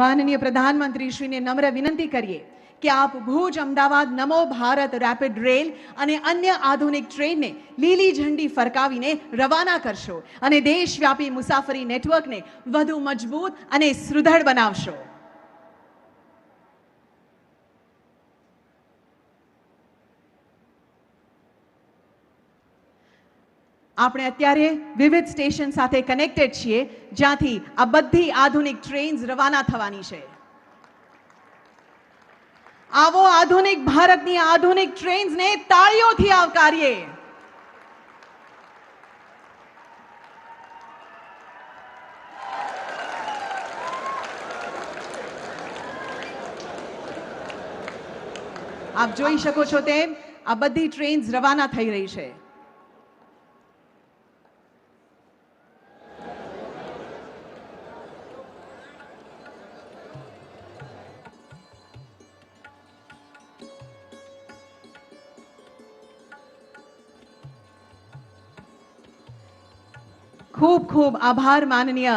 માનનીય પ્રધાનમંત્રી શ્રીને નમ્ર વિનંતી કરીએ કે આપ ભુજ, અમદાવાદ, નમો ભારત રેપિડ રેલ અને અન્ય આધુનિક ટ્રેનને લીલી ઝંડી ફરકાવીને રવાના કરશો અને દેશવ્યાપી મુસાફરી નેટવર્કને વધુ મજબૂત અને સુદૃઢ બનાવશો. આપણે અત્યારે વિવિધ સ્ટેશન સાથે કનેક્ટેડ છીએ, જ્યાંથી આ બધી આધુનિક ટ્રેન્સ રવાના થવાની છે. આવો આધુનિક ભારતની આધુનિક ટ્રેન્સને તાળીઓથી આવકારીએ. આપ જોઈ શકો છો તેમ આ બધી ટ્રેન્સ રવાના થઈ રહી છે. ખૂબ ખૂબ આભાર માનનીય